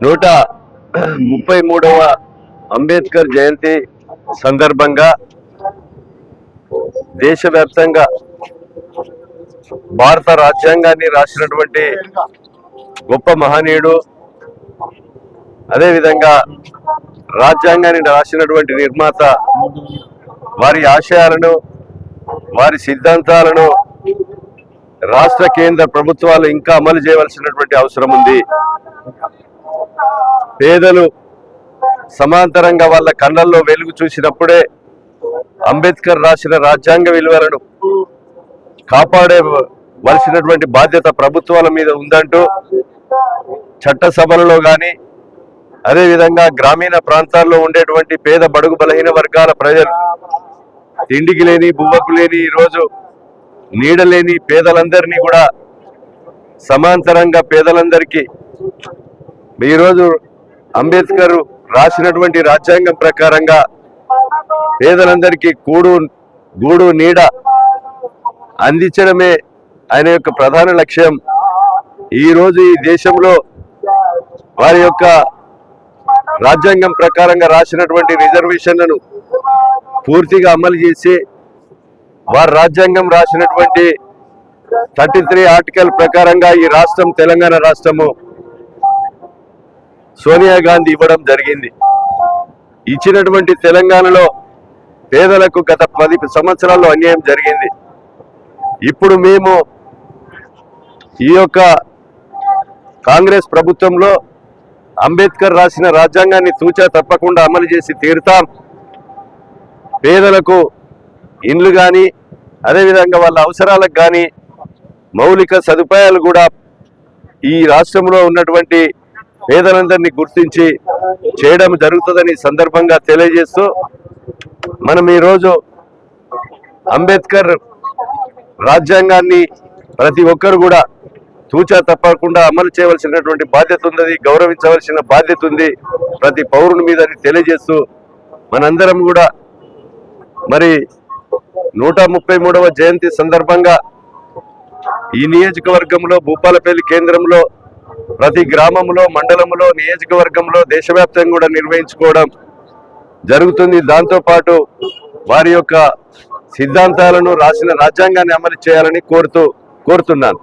నూట ముప్పై మూడవ అంబేద్కర్ జయంతి సందర్భంగా దేశవ్యాప్తంగా భారత రాజ్యాంగాన్ని రాసినటువంటి గొప్ప మహనీయుడు అదేవిధంగా రాజ్యాంగాన్ని రాసినటువంటి నిర్మాత వారి ఆశయాలను వారి సిద్ధాంతాలను రాష్ట్ర కేంద్ర ప్రభుత్వాలు ఇంకా అమలు చేయవలసినటువంటి అవసరం ఉంది. పేదలు సమాంతరంగా వాళ్ళ కళ్ళల్లో వెలుగు చూసినప్పుడే అంబేద్కర్ రాసిన రాజ్యాంగ విలువలను కాపాడేవలసినటువంటి బాధ్యత ప్రభుత్వాల మీద ఉందంటూ చట్టసభలలో కానీ అదేవిధంగా గ్రామీణ ప్రాంతాల్లో ఉండేటువంటి పేద బడుగు బలహీన వర్గాల ప్రజలు తిండికి లేని బువ్వకు లేని ఈరోజు నీడలేని పేదలందరినీ కూడా సమాంతరంగా పేదలందరికీ ఈరోజు అంబేద్కర్ రాసినటువంటి రాజ్యాంగం ప్రకారంగా పేదలందరికీ కూడు గూడు నీడ అందించడమే ఆయన యొక్క ప్రధాన లక్ష్యం. ఈరోజు ఈ దేశంలో వారి యొక్క రాజ్యాంగం ప్రకారంగా రాసినటువంటి రిజర్వేషన్లను పూర్తిగా అమలు చేసి వారి రాజ్యాంగం రాసినటువంటి థర్టీ త్రీ ఆర్టికల్ ప్రకారంగా ఈ రాష్ట్రం తెలంగాణ రాష్ట్రము సోనియా గాంధీ ఇవ్వడం జరిగింది. ఇచ్చినటువంటి తెలంగాణలో పేదలకు గత పది సంవత్సరాల్లో అన్యాయం జరిగింది. ఇప్పుడు మేము ఈ యొక్క కాంగ్రెస్ ప్రభుత్వంలో అంబేద్కర్ రాసిన రాజ్యాంగాన్ని తూచా తప్పకుండా అమలు చేసి తీరుతాం. పేదలకు ఇండ్లు కానీ అదేవిధంగా వాళ్ళ అవసరాలకు కానీ మౌలిక సదుపాయాలు కూడా ఈ రాష్ట్రంలో ఉన్నటువంటి పేదలందరినీ గుర్తించి చేయడం జరుగుతుందని సందర్భంగా తెలియజేస్తూ మనం ఈరోజు అంబేద్కర్ రాజ్యాంగాన్ని ప్రతి ఒక్కరు కూడా తూచా తప్పకుండా అమలు చేయవలసినటువంటి బాధ్యత ఉన్నది గౌరవించవలసిన బాధ్యత ఉంది ప్రతి పౌరుని మీద అని తెలియజేస్తూ మనందరం కూడా మరి నూట ముప్పై మూడవ జయంతి సందర్భంగా ఈ నియోజకవర్గంలో భూపాలపల్లి కేంద్రంలో ప్రతి గ్రామంలో మండలంలో నియోజకవర్గంలో దేశవ్యాప్తంగా కూడా నిర్వహించుకోవడం జరుగుతుంది. దాంతోపాటు వారి యొక్క సిద్ధాంతాలను రాసిన రాజ్యాంగాన్ని అమలు చేయాలని కోరుతూ కోరుతున్నాను.